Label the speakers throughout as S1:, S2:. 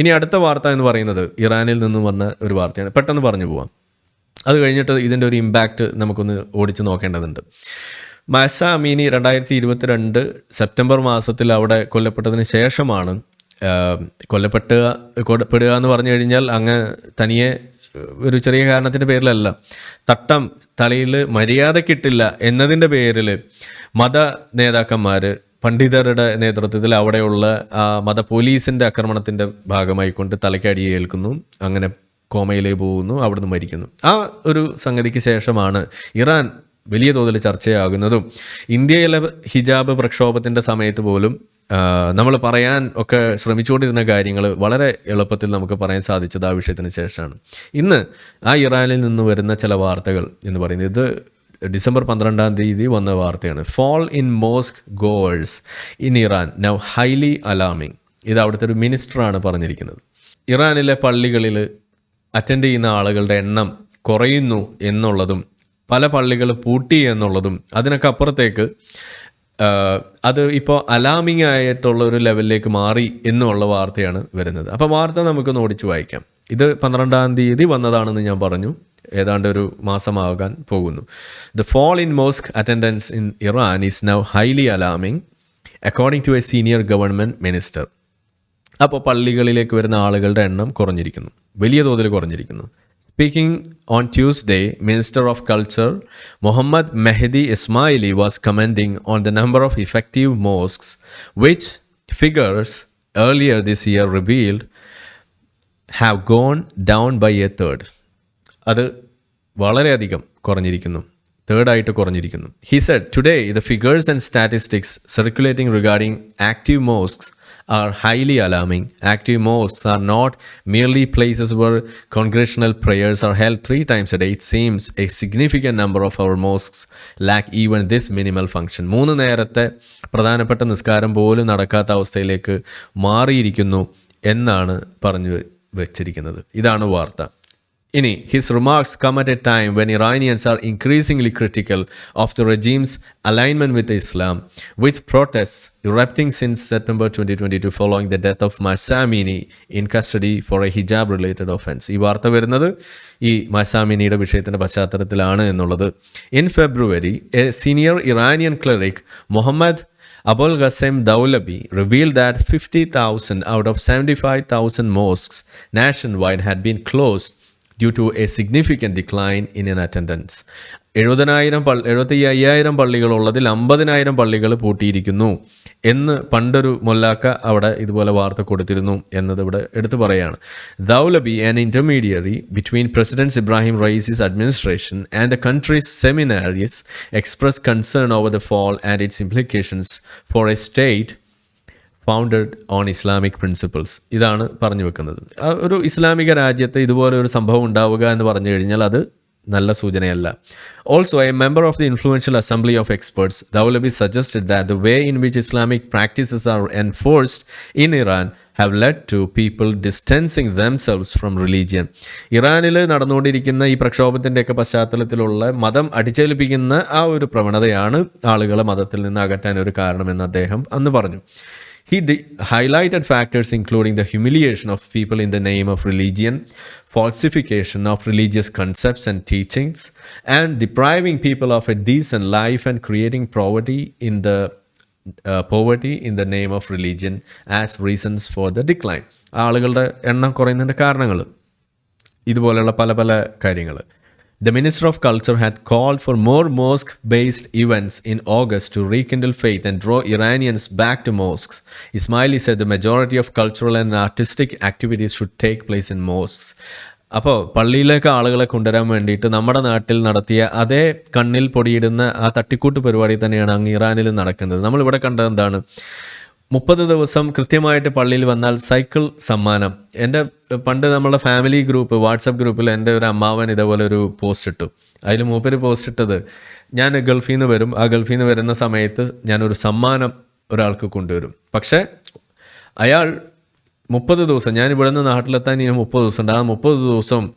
S1: ഇനി അടുത്ത വാർത്ത എന്ന് പറയുന്നത് ഇറാനിൽ നിന്നും വന്ന ഒരു വാർത്തയാണ്. പെട്ടെന്ന് പറഞ്ഞു പോവാം. അത് കഴിഞ്ഞിട്ട് ഇതിന്റെ ഒരു ഇമ്പാക്റ്റ് നമുക്കൊന്ന് ഓടിച്ച് നോക്കേണ്ടതുണ്ട്. മസ അമീനി രണ്ടായിരത്തി ഇരുപത്തിരണ്ട് സെപ്റ്റംബർ മാസത്തിൽ അവിടെ കൊല്ലപ്പെട്ടതിന് ശേഷമാണ് കൊല്ലപ്പെട്ട കൊല്ലപ്പെടുക എന്ന് പറഞ്ഞു കഴിഞ്ഞാൽ അങ്ങ് തനിയെ ഒരു ചെറിയ കാരണത്തിന്റെ പേരിലല്ല തട്ടം തലയിൽ മര്യാദ കിട്ടില്ല എന്നതിന്റെ പേരിൽ മത നേതാക്കന്മാർ പണ്ഡിതരുടെ നേതൃത്വത്തിൽ അവിടെയുള്ള മത പോലീസിന്റെ ആക്രമണത്തിന്റെ ഭാഗമായി കൊണ്ട് തലയ്ക്കടി ഏൽക്കുന്നു. അങ്ങനെ കോമയിലേക്ക് പോകുന്നു അവിടുന്ന് മരിക്കുന്നു. ആ ഒരു സംഗതിക്ക് ശേഷമാണ് ഇറാൻ വലിയ തോതിൽ ചർച്ചയാകുന്നതും. ഇന്ത്യയിലെ ഹിജാബ് പ്രക്ഷോഭത്തിന്റെ സമയത്ത് പോലും നമ്മൾ പറയാൻ ഒക്കെ ശ്രമിച്ചുകൊണ്ടിരുന്ന കാര്യങ്ങൾ വളരെ എളുപ്പത്തിൽ നമുക്ക് പറയാൻ സാധിച്ചത് ആ വിഷയത്തിന് ശേഷമാണ്. ഇന്ന് ആ ഇറാനിൽ നിന്ന് വരുന്ന ചില വാർത്തകൾ എന്ന് പറയുന്നത് ഇത് ഡിസംബർ പന്ത്രണ്ടാം തീയതി വന്ന വാർത്തയാണ്. Fall in mosque goals in Iran now highly alarming ഇത് അവിടുത്തെ ഒരു മിനിസ്റ്ററാണ് പറഞ്ഞിരിക്കുന്നത്. ഇറാനിലെ പള്ളികളിൽ അറ്റൻഡ് ചെയ്യുന്ന ആളുകളുടെ എണ്ണം കുറയുന്നു എന്നുള്ളതും പല പള്ളികൾ പൂട്ടി എന്നുള്ളതും അതിനൊക്കെ അപ്പുറത്തേക്ക് അത് ഇപ്പോൾ അലാമിങ് ആയിട്ടുള്ള ഒരു ലെവലിലേക്ക് മാറി എന്നുള്ള വാർത്തയാണ് വരുന്നത്. അപ്പോൾ വാർത്ത നമുക്കൊന്ന് ഓടിച്ച് വായിക്കാം. ഇത് പന്ത്രണ്ടാം തീയതി വന്നതാണെന്ന് ഞാൻ പറഞ്ഞു. ഏതാണ്ട് ഒരു മാസമാകാൻ പോകുന്നു. The fall in mosque attendance in Iran is now highly alarming according to a senior government minister അപ്പോൾ പള്ളികളിലേക്ക് വരുന്ന ആളുകളുടെ എണ്ണം കുറഞ്ഞിരിക്കുന്നു. വലിയ തോതിൽ കുറഞ്ഞിരിക്കുന്നു. Speaking on Tuesday minister of culture Mohammad Mehdi Ismaili was commenting on the number of effective mosques which figures earlier this year revealed have gone down by a third അത് വളരെയധികം കുറഞ്ഞിരിക്കുന്നു. തേർഡായിട്ട് കുറഞ്ഞിരിക്കുന്നു. He said today the figures and statistics circulating regarding active mosques are highly alarming active mosques are not merely places where congregational prayers are held three times a day it seems a significant number of our mosques lack even this minimal function മൂന്ന് നേരത്തെ പ്രധാനപ്പെട്ട നിസ്കാരം പോലും നടക്കാത്ത അവസ്ഥയിലേക്ക് മാറിയിരിക്കുന്നു എന്നാണ് പറഞ്ഞു വെച്ചിരിക്കുന്നത്. ഇതാണ് വാർത്ത. ഇനി his remarks come at a time when Iranians are increasingly critical of the regime's alignment with Islam with protest erupting since September twenty twenty two following the death of Mahsa Amini in custody for a hijab related offence ഈ വാർത്ത വരുന്നത് ഈ മസാമിനിയുടെ വിഷയത്തിന്റെ പശ്ചാത്തലത്തിലാണ് എന്നുള്ളത്. In February a senior Iranian cleric Mohammad Abul Ghasem Dawlabi revealed that 50,000 out of 75,000 mosques nationwide had been closed due to a significant decline in in attendance എഴുപതിനായിരം പള്ളി എഴുപത്തി അയ്യായിരം പള്ളികളുള്ളതിൽ അമ്പതിനായിരം പള്ളികൾ പൂട്ടിയിരിക്കുന്നു എന്ന് പണ്ടൊരു മൊല്ലാക്ക അവിടെ ഇതുപോലെ വാർത്ത കൊടുത്തിരുന്നു എന്നത് ഇവിടെ എടുത്തു പറയാണ്. Dolabi an intermediary between president Ebrahim Raisi's administration and the country's seminaries express concern over the fall and its implications for a state founded on Islamic principles ഇതാണ് പറഞ്ഞു വെക്കുന്നത്. ഒരു ഇസ്ലാമിക രാജ്യത്ത് ഇതുപോലെ ഒരു സംഭവം ഉണ്ടാവുക എന്ന് പറഞ്ഞു കഴിഞ്ഞാൽ അത് നല്ല സൂചനയല്ല. Also a member of the influential assembly of experts Dolabi suggested that the way in which Islamic practices are enforced in Iran have led to people distancing themselves from religion ഇറാനിൽ നടന്നുകൊണ്ടിരിക്കുന്ന ഈ പ്രക്ഷോഭത്തിന്റെയൊക്കെ പശ്ചാത്തലത്തിലുള്ള മതം അടിച്ചേൽപ്പിക്കുന്ന ആ ഒരു പ്രവണതയാണ് ആളുകളെ മതത്തിൽ നിന്ന് അകറ്റാൻ ഒരു കാരണമെന്ന് അദ്ദേഹം അന്ന് പറഞ്ഞു. He de- highlighted factors including the humiliation of people in the name of religion, falsification of religious concepts and teachings, and depriving people of a decent life and creating poverty in the uh, poverty in the name of religion as reasons for the decline. ആളുകളുടെ എണ്ണം കുറയുന്നതിന്റെ കാരണങ്ങൾ ഇതുപോലെയുള്ള പല പല കാര്യങ്ങൾ The Minister of Culture had called for more mosque based events in August to rekindle faith and draw Iranians back to mosques. Ismaili said the majority of cultural and artistic activities should take place in mosques. അപ്പോൾ പള്ളിയിലേക്ക് ആളുകളെ കൊണ്ടുവരാൻ വേണ്ടിയിട്ട് നമ്മുടെ നാട്ടിൽ നടത്തിയ അതേ കണ്ണിൽ പൊടിയിടുന്ന ആ തട്ടിക്കൂട്ട് പരിപാടി തന്നെയാണ് അങ്ങ് ഇറാനിൽ നടക്കുന്നത് നമ്മളിവിടെ കണ്ടത് എന്താണ് മുപ്പത് ദിവസം കൃത്യമായിട്ട് പള്ളിയിൽ വന്നാൽ സൈക്കിൾ സമ്മാനം. എന്റെ പണ്ട് നമ്മുടെ ഫാമിലി ഗ്രൂപ്പ് വാട്സപ്പ് ഗ്രൂപ്പിൽ എന്റെ ഒരു അമ്മാവൻ ഇതേപോലെ ഒരു പോസ്റ്റ് ഇട്ടു. അതിൽ മൂപ്പര് പോസ്റ്റ് ഇട്ടത് ഞാൻ ഗൾഫിൽ നിന്ന് വരും. ആ ഗൾഫിൽ നിന്ന് വരുന്ന സമയത്ത് ഞാനൊരു സമ്മാനം ഒരാൾക്ക് കൊണ്ടുവരും. പക്ഷേ അയാൾ മുപ്പത് ദിവസം ഞാൻ ഇവിടെ നിന്ന് നാട്ടിലെത്താൻ ഇനി മുപ്പത് ദിവസം ഉണ്ട്. ആ മുപ്പത് ദിവസം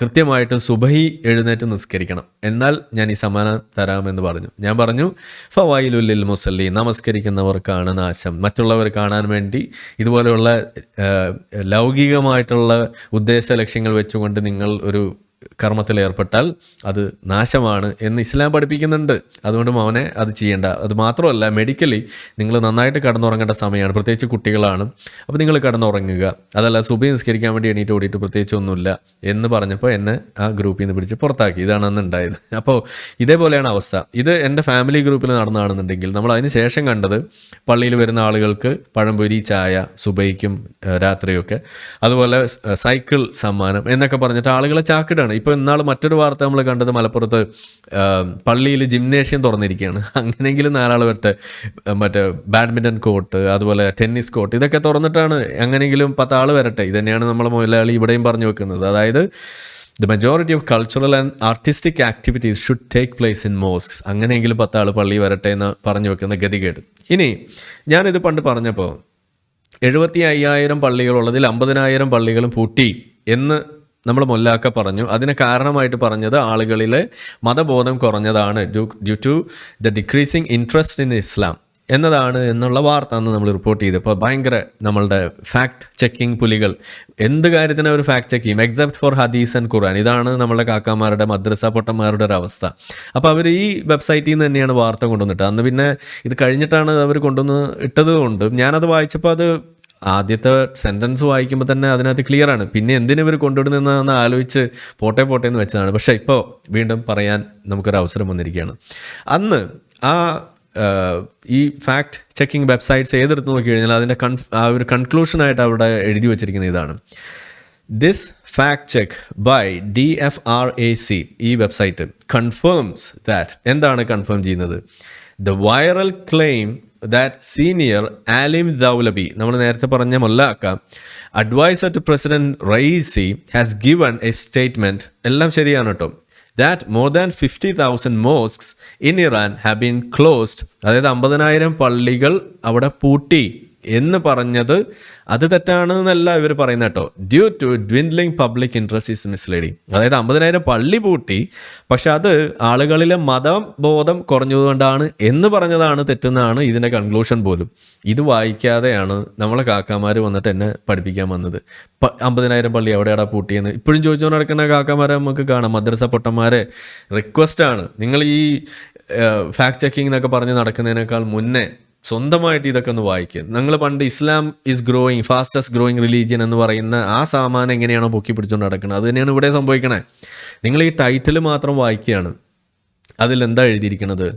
S1: കൃത്യമായിട്ട് സുബഹി എഴുന്നേറ്റ് നിസ്കരിക്കണം. എന്നാൽ ഞാൻ ഈ സമ്മാനം തരാമെന്ന് പറഞ്ഞു. ഞാൻ പറഞ്ഞു ഫവായിലുല്ലിൽ മുസല്ലി നമസ്കരിക്കുന്നവർക്കാണ് നാശം. മറ്റുള്ളവർ കാണാൻ വേണ്ടി ഇതുപോലെയുള്ള ലൗകികമായിട്ടുള്ള ഉദ്ദേശ ലക്ഷ്യങ്ങൾ വെച്ചുകൊണ്ട് നിങ്ങൾ ഒരു കർമ്മത്തിൽ ഏർപ്പെട്ടാൽ അത് നാശമാണ് എന്ന് ഇസ്ലാം പഠിപ്പിക്കുന്നുണ്ട്. അതുകൊണ്ട് മോനെ അത് ചെയ്യേണ്ട. അത് മാത്രമല്ല മെഡിക്കലി നിങ്ങൾ നന്നായിട്ട് കടന്നുറങ്ങേണ്ട സമയമാണ്. പ്രത്യേകിച്ച് കുട്ടികളാണ്. അപ്പോൾ നിങ്ങൾ കടന്നുറങ്ങുക. അതല്ല സുബി നിസ്കരിക്കാൻ വേണ്ടി എണീറ്റ് ഓടിയിട്ട് പ്രത്യേകിച്ച് ഒന്നുമില്ല എന്ന് പറഞ്ഞപ്പോൾ എന്നെ ആ ഗ്രൂപ്പിൽ നിന്ന് പിടിച്ച് പുറത്താക്കി. ഇതാണ് അന്ന് ഉണ്ടായത്. അപ്പോൾ ഇതേപോലെയാണ് അവസ്ഥ. ഇത് എന്റെ ഫാമിലി ഗ്രൂപ്പിൽ നടന്നതാണെന്നുണ്ടെങ്കിൽ നമ്മൾ അതിന് ശേഷം കണ്ടത് പള്ളിയിൽ വരുന്ന ആളുകൾക്ക് പഴംപൊരി ചായ സുബൈക്കും രാത്രിയൊക്കെ. അതുപോലെ സൈക്കിൾ സമ്മാനം എന്നൊക്കെ പറഞ്ഞിട്ട് ആളുകളെ ചാക്കിടാണ്. ഇപ്പോൾ ഇന്നാൾ മറ്റൊരു വാർത്ത നമ്മൾ കണ്ടത് മലപ്പുറത്ത് പള്ളിയിൽ ജിംനേഷ്യം തുറന്നിരിക്കുകയാണ്. അങ്ങനെയെങ്കിലും നാലാൾ വരട്ടെ മറ്റേ ബാഡ്മിന്റൺ കോർട്ട് അതുപോലെ ടെന്നീസ് കോർട്ട് ഇതൊക്കെ തുറന്നിട്ടാണ് എങ്ങനെയെങ്കിലും പത്താൾ വരട്ടെ. ഇത് തന്നെയാണ് നമ്മളെ മുതലാളി ഇവിടെയും പറഞ്ഞു വെക്കുന്നത്. അതായത് the majority of cultural and artistic activities should take place in mosques അങ്ങനെയെങ്കിലും പത്താൾ പള്ളി വരട്ടെ എന്ന് പറഞ്ഞു വെക്കുന്ന ഗതികേട്. ഇനി ഞാനിത് പണ്ട് പറഞ്ഞപ്പോൾ എഴുപത്തി അയ്യായിരം പള്ളികളുള്ളതിൽ അമ്പതിനായിരം പള്ളികളും പൂട്ടി എന്ന് നമ്മൾ മുല്ലാക്ക പറഞ്ഞു. അതിന് കാരണമായിട്ട് പറഞ്ഞത് ആളുകളിലെ മതബോധം കുറഞ്ഞതാണ് due due to the decreasing interest in Islam എന്നതാണ് എന്നുള്ള വാർത്ത അന്ന് നമ്മൾ റിപ്പോർട്ട് ചെയ്തപ്പോൾ ഭയങ്കര നമ്മളുടെ ഫാക്ട് ചെക്കിംഗ് പുലികൾ. എന്ത് കാര്യത്തിനും അവർ ഫാക്ട് ചെക്ക് ചെയ്യും. Except for hadith and Quran ഇതാണ് നമ്മളുടെ കാക്കാമാരുടെ മദ്രസ പൊട്ടന്മാരുടെ ഒരു അവസ്ഥ. അപ്പോൾ അവർ ഈ വെബ്സൈറ്റിൽ നിന്ന് തന്നെയാണ് വാർത്ത കൊണ്ടുവന്നിട്ട്. അന്ന് പിന്നെ ഇത് കഴിഞ്ഞിട്ടാണ് അവർ കൊണ്ടുവന്ന് ഇട്ടത് കൊണ്ട് ഞാനത് വായിച്ചപ്പോൾ അത് ആദ്യത്തെ സെന്റൻസ് വായിക്കുമ്പോൾ തന്നെ അതിനകത്ത് ക്ലിയർ ആണ്. പിന്നെ എന്തിനു ഇവർ കൊണ്ടുവിടുന്നതെന്ന് ആലോചിച്ച് പോട്ടെ പോട്ടെ എന്ന് വെച്ചതാണ്. പക്ഷേ ഇപ്പോൾ വീണ്ടും പറയാൻ നമുക്കൊരു അവസരം വന്നിരിക്കുകയാണ്. അന്ന് ആ ഈ ഫാക്ട് ചെക്കിംഗ് വെബ്സൈറ്റ്സ് ഏതെടുത്ത് നോക്കി കഴിഞ്ഞാൽ അതിന്റെ കൺ ആ ഒരു കൺക്ലൂഷനായിട്ട് അവിടെ എഴുതി വച്ചിരിക്കുന്ന ഇതാണ്. This fact check by D F R A C ഈ വെബ്സൈറ്റ് കൺഫേംസ് ദാറ്റ് എന്താണ് കൺഫേം ചെയ്യുന്നത്? The viral claim that senior Alim ദൗലബി നമ്മൾ നേരത്തെ പറഞ്ഞ മൊല്ലാക്ക adviser to president Raisi has given a statement എല്ലാം ശരിയാണ് കേട്ടോ that more than fifty thousand mosques in Iran have been closed അതായത് അമ്പതിനായിരം പള്ളികൾ അവിടെ പൂട്ടി. എന്ന് പറഞ്ഞത് അത് തെറ്റാണ് എന്നല്ല ഇവർ പറയുന്നത് കേട്ടോ. Due to dwindling public interest is misleading അതായത് അമ്പതിനായിരം പള്ളി പൂട്ടി പക്ഷെ അത് ആളുകളിലെ മതബോധം കുറഞ്ഞതുകൊണ്ടാണ് എന്ന് പറഞ്ഞതാണ് തെറ്റെന്നാണ് ഇതിന്റെ കൺക്ലൂഷൻ പോലും. ഇത് വായിക്കാതെയാണ് നമ്മളെ കാക്കാമാർ വന്നിട്ട് എന്നെ പഠിപ്പിക്കാൻ വന്നത്. അമ്പതിനായിരം പള്ളി എവിടെയാടാ പൂട്ടിയെന്ന്? ഇപ്പോഴും ചോദിച്ചുകൊണ്ട് നടക്കുന്ന കാക്കാമാരെ നമുക്ക് കാണാം. മദ്രസ പൊട്ടന്മാരെ റിക്വസ്റ്റാണ് നിങ്ങൾ ഈ ഫാക്ട് ചെക്കിംഗ് എന്നൊക്കെ പറഞ്ഞ് നടക്കുന്നതിനേക്കാൾ മുന്നേ സ്വന്തമായിട്ട് ഇതൊക്കെ ഒന്ന് വായിക്കുക നിങ്ങൾ പണ്ട് Islam is growing fastest growing religion എന്ന് പറയുന്ന ആ സാമാനം എങ്ങനെയാണോ പൊക്കി പിടിച്ചുകൊണ്ട് നടക്കുന്നത് അത് തന്നെയാണ് ഇവിടെ സംഭവിക്കണേ. നിങ്ങൾ ഈ ടൈറ്റിൽ മാത്രം വായിക്കുകയാണ്. അതിൽ എന്താ എഴുതിയിരിക്കുന്നത്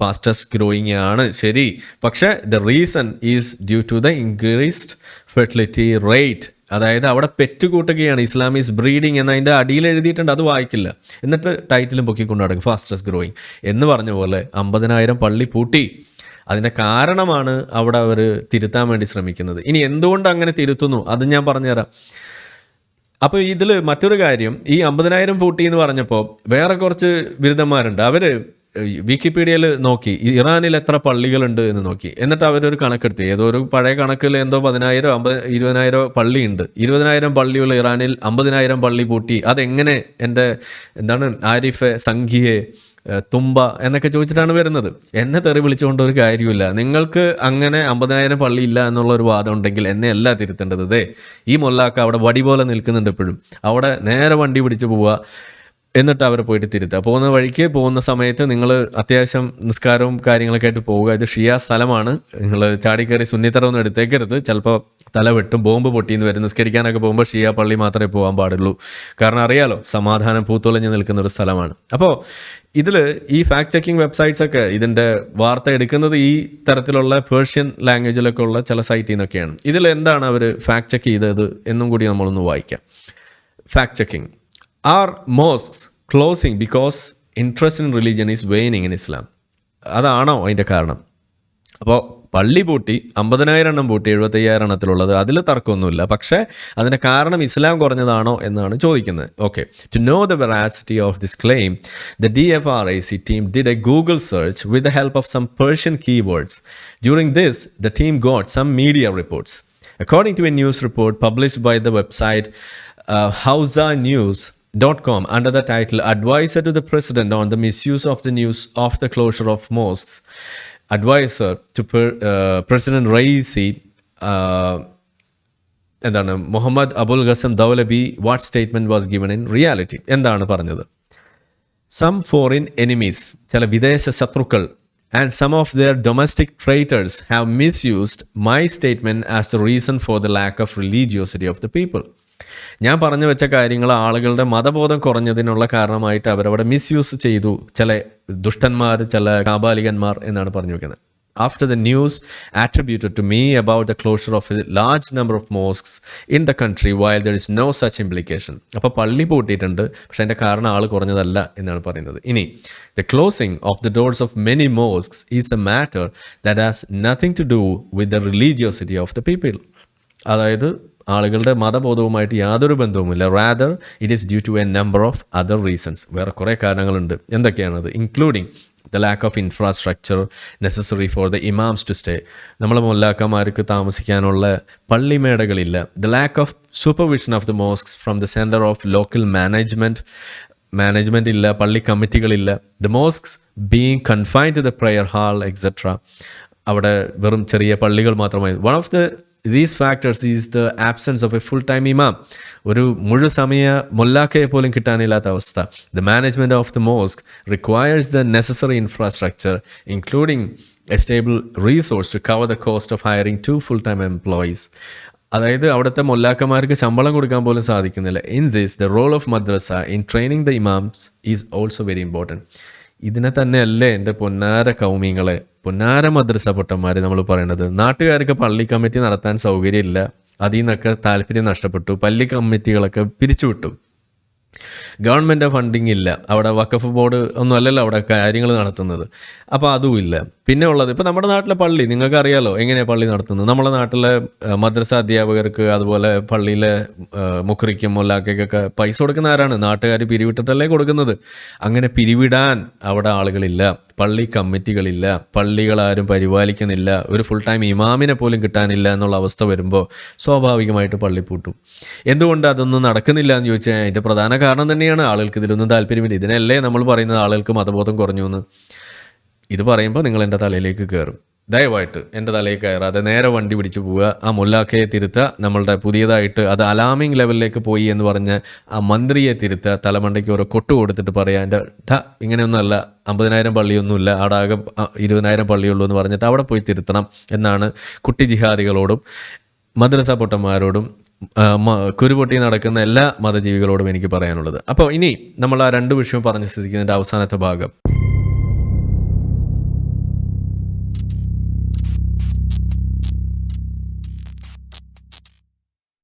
S1: ഫാസ്റ്റസ്റ്റ് ഗ്രോയിങ് ആണ്. ശരി. പക്ഷേ the reason is due to the increased fertility rate അതായത് അവിടെ പെറ്റ് കൂട്ടുകയാണ് ഇസ്ലാം ഈസ് ബ്രീഡിങ് എന്ന് അതിന്റെ അടിയിൽ എഴുതിയിട്ടുണ്ട്. അത് വായിക്കില്ല. എന്നിട്ട് ടൈറ്റിലും പൊക്കിക്കൊണ്ട് നടക്കും. ഫാസ്റ്റസ്റ്റ് ഗ്രോയിങ് എന്ന് പറഞ്ഞ പോലെ അമ്പതിനായിരം പള്ളി പൂട്ടി. അതിന്റെ കാരണമാണ് അവിടെ അവർ തിരുത്താൻ വേണ്ടി ശ്രമിക്കുന്നത്. ഇനി എന്തുകൊണ്ട് അങ്ങനെ തിരുത്തുന്നു? അത് ഞാൻ പറഞ്ഞുതരാം. അപ്പോൾ ഇതിൽ മറ്റൊരു കാര്യം ഈ അമ്പതിനായിരം പൂട്ടി എന്ന് പറഞ്ഞപ്പോൾ വേറെ കുറച്ച് ബിരുദന്മാരുണ്ട്. അവർ വിക്കിപീഡിയയിൽ നോക്കി ഇറാനിൽ എത്ര പള്ളികളുണ്ട് എന്ന് നോക്കി. എന്നിട്ട് അവരൊരു കണക്കെടുത്തു. ഏതോ ഒരു പഴയ കണക്കിൽ എന്തോ പതിനായിരം അമ്പത് ഇരുപതിനായിരം പള്ളിയുണ്ട്. ഇരുപതിനായിരം പള്ളിയുള്ള ഇറാനിൽ അമ്പതിനായിരം പള്ളി പൂട്ടി. അതെങ്ങനെ എന്റെ എന്താണ് ആരിഫ് സംഖ്യയെ തുമ്പ എന്നൊക്കെ ചോദിച്ചിട്ടാണ് വരുന്നത്. എന്നെ തെറി വിളിച്ചുകൊണ്ട് ഒരു കാര്യമില്ല നിങ്ങൾക്ക് അങ്ങനെ അമ്പതിനായിരം പള്ളി ഇല്ല എന്നുള്ള ഒരു വാദം ഉണ്ടെങ്കിൽ എന്നെ അല്ല തിരുത്തേണ്ടത്. ഈ മൊല്ലാക്ക അവിടെ വടി പോലെ നിൽക്കുന്നുണ്ട് എപ്പോഴും. അവിടെ നേരെ വണ്ടി പിടിച്ച് പോവുക. എന്നിട്ട് അവരെ പോയിട്ട് തിരുത്തുക. പോകുന്ന വഴിക്ക് പോകുന്ന സമയത്ത് നിങ്ങൾ അത്യാവശ്യം നിസ്കാരവും കാര്യങ്ങളൊക്കെ ആയിട്ട് പോവുക ഇത് ഷിയ സ്ഥലമാണ്. നിങ്ങൾ ചാടിക്കയറി സുന്നിത്തറൊന്നും എടുത്തേക്കരുത്. ചിലപ്പോൾ തല വെട്ടും ബോംബ് പൊട്ടിയെന്ന് വരും. നിസ്കരിക്കാനൊക്കെ പോകുമ്പോൾ ഷിയ പള്ളി മാത്രമേ പോകാൻ പാടുള്ളൂ. കാരണം അറിയാലോ സമാധാനം പൂത്തൊളിഞ്ഞ് നിൽക്കുന്ന ഒരു സ്ഥലമാണ്. അപ്പോൾ ഇതിൽ ഈ ഫാക്ട് ചെക്കിംഗ് വെബ്സൈറ്റ്സ് ഒക്കെ ഇതിന്റെ വാർത്ത എടുക്കുന്നത് ഈ തരത്തിലുള്ള പേർഷ്യൻ ലാംഗ്വേജിലൊക്കെ ഉള്ള ചില സൈറ്റിൽ നിന്നൊക്കെയാണ് ഇതിൽ എന്താണ് അവർ ഫാക്ട് ചെക്ക് ചെയ്തത് എന്നും കൂടി നമ്മളൊന്ന് വായിക്കാം. Fact checking are mosques closing because interest in religion is waning in Islam അതാണോ അതിന്റെ കാരണം? അപ്പോൾ പള്ളി പൂട്ടി അമ്പതിനായിരം എണ്ണം പൂട്ടി എഴുപത്തയ്യായിരം എണ്ണത്തിലുള്ളത് അതിൽ തർക്കമൊന്നുമില്ല. പക്ഷേ അതിന്റെ കാരണം ഇസ്ലാം കുറഞ്ഞതാണോ എന്നാണ് ചോദിക്കുന്നത്. Okay to know the veracity of this claim the D F R I C team did a Google search with the help of some Persian keywords during this the team got some media reports According to a news report published by the website Hausa Hausa News, dot com under the title advisor to the president on the misuse of the news of the closure of mosques. Advisor to per, uh, president raisi uh, എന്താണ് Mohammad Abul Ghasem Dolabi what statement was given in reality എന്താണ് പറഞ്ഞത്? Some foreign enemies ചില വിദേശ ശത്രുക്കൾ and some of their domestic traitors have misused my statement as the reason for the lack of religiosity of the people ഞാൻ പറഞ്ഞു വെച്ച കാര്യങ്ങൾ ആളുകളുടെ മതബോധം കുറഞ്ഞതിനുള്ള കാരണമായിട്ട് അവരവിടെ മിസ്യൂസ് ചെയ്തു. ചില ദുഷ്ടന്മാർ ചില കാബാലികന്മാർ എന്നാണ് പറഞ്ഞു വെക്കുന്നത്. After the news attributed to me about the closure of a large number of mosques in the country while there is no such implication. അപ്പോൾ പള്ളി പൂട്ടിയിട്ടുണ്ട് പക്ഷേ അതിന്റെ കാരണം ആൾ കുറഞ്ഞതല്ല എന്നാണ് പറയുന്നത്. ഇനി the closing of the doors of many mosques is a matter that has nothing to do with the religiosity of the people അതായത് ആളുകളുടെ മതബോധവുമായിട്ട് യാതൊരു ബന്ധവുമില്ല. Rather it is due to a number of other reasons വേറെ കുറേ കാരണങ്ങളുണ്ട്. എന്തൊക്കെയാണത്? Including the lack of infrastructure necessary for the imams to stay നമ്മളെ മുല്ലാക്കന്മാർക്ക് താമസിക്കാനുള്ള പള്ളിമേടകളില്ല. The lack of supervision of the mosque from the centre of local management management ഇല്ല പള്ളി കമ്മിറ്റികളില്ല. The mosques being confined to the prayer hall etcetera അവിടെ വെറും ചെറിയ പള്ളികൾ മാത്രമായി. One of the these factors is the absence of a full time imam ഒരു മുഴുസമയ മൊല്ലാക്കയെ പോലും കിട്ടാനില്ലാത്ത അവസ്ഥ. The management of the mosque requires the necessary infrastructure including a stable resource to cover the cost of hiring to full time employees അതായത് അവിടുത്തെ മൊല്ലാക്കന്മാർക്ക് ശമ്പളം കൊടുക്കാൻ പോലും സാധിക്കുന്നില്ല. In this the role of madrasa in training the imams is also very important ഇതിനെ തന്നെയല്ലേ എന്റെ പൊന്നാര കൗമിങ്ങളെ പൊന്നാര മദ്രസ പൊട്ടന്മാർ നമ്മൾ പറയുന്നത് നാട്ടുകാർക്ക് പള്ളി കമ്മിറ്റി നടത്താൻ സൗകര്യമില്ല. അതിൽ നിന്നൊക്കെ താല്പര്യം നഷ്ടപ്പെട്ടു. പള്ളി കമ്മിറ്റികളൊക്കെ പിരിച്ചുവിട്ടു. ഗവൺമെന്റ് ഫണ്ടിങ് ഇല്ല. അവിടെ വക്കഫ് ബോർഡ് ഒന്നും അല്ലല്ലോ അവിടെ കാര്യങ്ങൾ നടത്തുന്നത്. അപ്പോൾ അതും ഇല്ല. പിന്നെ ഉള്ളത് ഇപ്പോൾ നമ്മുടെ നാട്ടിലെ പള്ളി നിങ്ങൾക്കറിയാലോ എങ്ങനെയാണ് പള്ളി നടത്തുന്നത്? നമ്മുടെ നാട്ടിലെ മദ്രസ അധ്യാപകർക്ക് അതുപോലെ പള്ളിയിലെ മുക്രിക്കും മൊല്ലാക്കൊക്കെ പൈസ കൊടുക്കുന്ന ആരാണ്? നാട്ടുകാർ പിരിവിട്ടിട്ടല്ലേ കൊടുക്കുന്നത്. അങ്ങനെ പിരിവിടാൻ അവിടെ ആളുകളില്ല. പള്ളി കമ്മിറ്റികളില്ല പള്ളികളാരും പരിപാലിക്കുന്നില്ല ഒരു ഫുൾ ടൈം ഇമാമിനെ പോലും കിട്ടാനില്ല എന്നുള്ള അവസ്ഥ വരുമ്പോൾ സ്വാഭാവികമായിട്ട് പള്ളി പൂട്ടും. എന്തുകൊണ്ട് അതൊന്നും നടക്കുന്നില്ല എന്ന് ചോദിച്ചാൽ അതിന്റെ പ്രധാന കാരണം തന്നെയാണ് ആളുകൾക്ക് ഇതിലൊന്നും താല്പര്യമില്ല. ഇതിനല്ലേ നമ്മൾ പറയുന്നത് ആളുകൾക്ക് മതബോധം കുറഞ്ഞു എന്ന് ഇത് പറയുമ്പോൾ നിങ്ങൾ എന്റെ തലയിലേക്ക് കയറും ദയവായിട്ട് എന്റെ തലയിൽ കയറാതെ നേരെ വണ്ടി പിടിച്ച് പോവുക. ആ മുല്ലാക്കയെ തിരുത്തുക നമ്മളുടെ പുതിയതായിട്ട് അത് അലാമിങ് ലെവലിലേക്ക് പോയി എന്ന് പറഞ്ഞ് ആ മന്ത്രിയെ തിരുത്തുക തലമണ്ടയ്ക്ക് ഓരോ കൊട്ട് കൊടുത്തിട്ട് പറയാം എന്റെ ഡ ഇങ്ങനെയൊന്നുമല്ല അമ്പതിനായിരം പള്ളിയൊന്നുമില്ല അവിടെ ആകെ ഇരുപതിനായിരം പള്ളിയുള്ളൂ എന്ന് പറഞ്ഞിട്ട് അവിടെ പോയി തിരുത്തണം എന്നാണ് കുട്ടി ജിഹാദികളോടും മദ്രസ പൊട്ടന്മാരോടും കുരുപൊട്ടി നടക്കുന്ന എല്ലാ മതജീവികളോടും എനിക്ക് പറയാനുള്ളത്. അപ്പോൾ ഇനി നമ്മൾ ആ രണ്ട് വിഷയം പറഞ്ഞ് സ്ഥിതിക്കുന്നതിന്റെ അവസാനത്തെ ഭാഗം.